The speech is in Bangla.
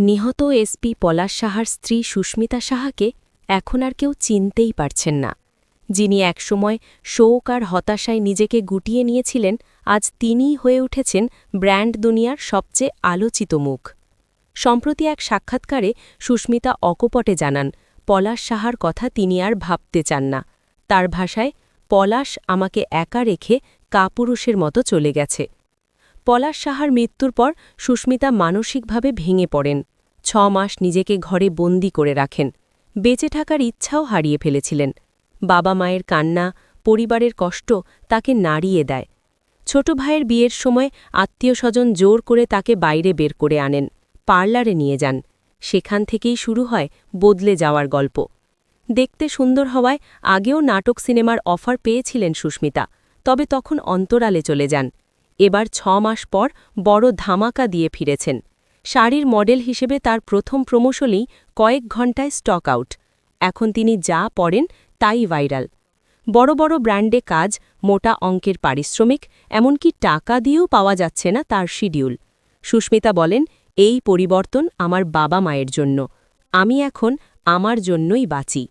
নিহত এসপি পলাশ সাহার স্ত্রী সুস্মিতা সাহাকে এখন আর কেউ চিনতেই পারছেন না। যিনি একসময় শোক আর হতাশায় নিজেকে গুটিয়ে নিয়েছিলেন, আজ তিনিই হয়ে উঠেছেন ব্র্যান্ড দুনিয়ার সবচেয়ে আলোচিত মুখ। সম্প্রতি এক সাক্ষাৎকারে সুস্মিতা অকপটে জানান, পলাশ সাহার কথা তিনি আর ভাবতে চান না। তার ভাষায়, পলাশ আমাকে একা রেখে কাপুরুষের মতো চলে গেছে। পলাশ সাহার মৃত্যুর পর সুস্মিতা মানসিকভাবে ভেঙে পড়েন। ছ মাস নিজেকে ঘরে বন্দি করে রাখেন। বেঁচে থাকার ইচ্ছাও হারিয়ে ফেলেছিলেন। বাবা মায়ের কান্না, পরিবারের কষ্ট তাকে নাড়িয়ে দেয়। ছোট ভাইয়ের বিয়ের সময় আত্মীয় স্বজন জোর করে তাকে বাইরে বের করে আনেন, পার্লারে নিয়ে যান। সেখান থেকেই শুরু হয় বদলে যাওয়ার গল্প। দেখতে সুন্দর হওয়ায় আগেও নাটক সিনেমার অফার পেয়েছিলেন সুস্মিতা, তবে তখন অন্তরালে চলে যান। এবার ছ মাস পর বড় ধামাকা দিয়ে ফিরেছেন। শাড়ির মডেল হিসেবে তার প্রথম প্রমোশনেই কয়েক ঘণ্টায় স্টক আউট। এখন তিনি যা পড়েন তাই ভাইরাল। বড় বড় ব্র্যান্ডে কাজ, মোটা অঙ্কের পারিশ্রমিক, এমনকি টাকা দিয়েও পাওয়া যাচ্ছে না তার শিডিউল। সুস্মিতা বলেন, এই পরিবর্তন আমার বাবা মায়ের জন্য। আমি এখন আমার জন্যই বাঁচি।